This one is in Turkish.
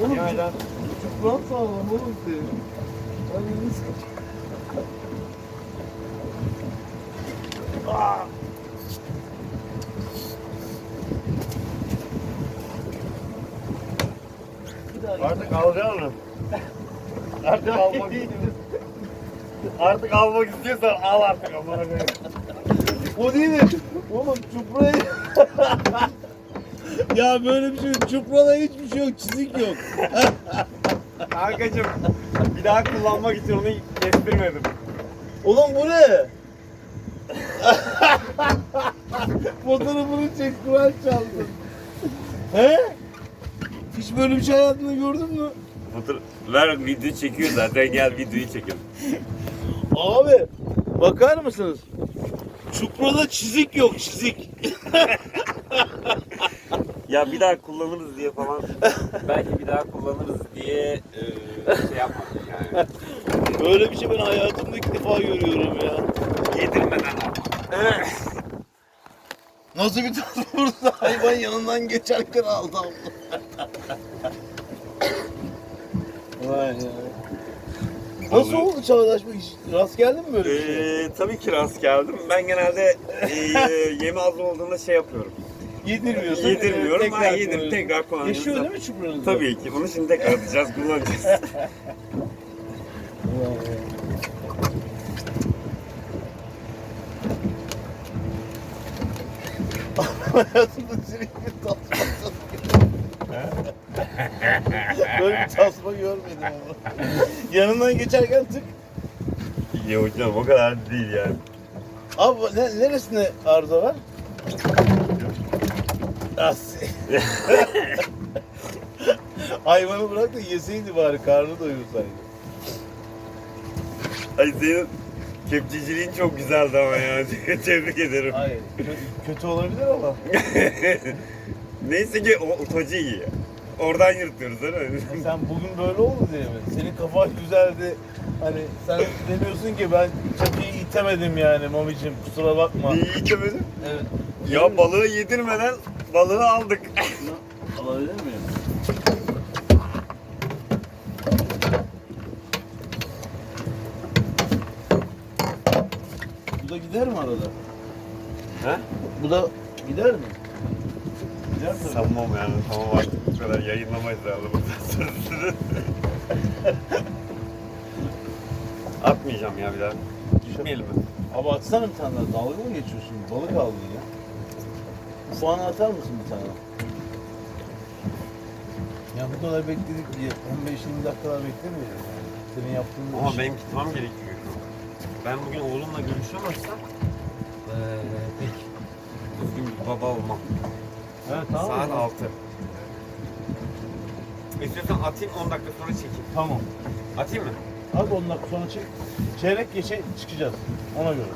aynen. Çupran sağlam oğlum senin. Bir daha Artık alacaksın onu. Artık almak istiyorsan. Artık almak istiyorsan al artık amına koyayım. O değil de oğlum çuprayı Ya böyle bir şey yok. Çuprada hiçbir şey yok. Çizik yok. Kankacım bir daha kullanmak için onu kestirmedim. Oğlum bu ne? Fotoğrafını çek Kur'an çaldın. He? Hiç böyle bir şey hayatında gördün mü? Fotoğraf... Ver video çekiyor zaten gel videoyu çekelim. Abi bakar mısınız? Çuprada çizik yok çizik. Ya bir daha kullanırız diye falan. Belki bir daha kullanırız diye e, şey yapmadım yani. Böyle bir şey ben hayatımda ilk defa görüyorum ya. Yedirmeden al. Nasıl bir tat burada hayvan yanından geçerken aldı abla. Vay ya. Nasıl oldu Çağdaş bu iş? Rast geldin mi böyle bir şey? Ee, tabii ki rast geldim. Ben genelde e, yemi az olduğunda şey yapıyorum. Yedirmiyorsun. Yedirmiyorum. tekrar Ha, yedim kullanıyorsun. tekrar kullanıyorum. Yaşıyor değil mi çupranız? Tabii ki. Onu şimdi tekrar atacağız, kullanacağız. Vay ya. Hayatımda sürekli tasma Böyle bir tasma görmedim ama. Yanından geçerken tık. İyi hocam o kadar değil yani. Abi ne, neresinde arıza var? As. Hayvanı bırak da yeseydi bari karnı doyursaydı. Ay senin kepçeciliğin çok güzeldi ama ya. Tebrik ederim. Hayır, kötü, kötü olabilir ama. Neyse ki o utacı iyi. Oradan yırtıyoruz değil mi? Sen bugün böyle oldu diye mi? Senin kafan güzeldi. Hani sen demiyorsun ki ben çakıyı itemedim yani Mami'cim kusura bakma. İyi içemedim. Evet. Ya balığı yedirmeden balığı aldık. Alabilir miyim? Bu da gider mi arada? He? Bu da gider mi? Gider tabii. Sanmam yani tamam artık bu kadar yayınlamayız herhalde bundan sonrasını. Atmayacağım ya bir daha. Gitmeyelim mi? Abi atsana bir tane daha. Dalga mı geçiyorsun? Balık aldın ya. Ufağını atar mısın bir tane? Ya bu kadar bekledik diye 15-20 dakikalar beklemeyelim yani. Senin yaptığın Ama iş- benim gitmem gerekiyor şu an. Ben bugün oğlumla görüşemezsem eee pek düzgün bir baba olmam. Evet, tamam Saat mı? 6. İstiyorsan atayım 10 dakika sonra çekeyim. Tamam. Atayım mı? Abi 10 dakika sonra çek. Çeyrek geçe çıkacağız. Ona göre.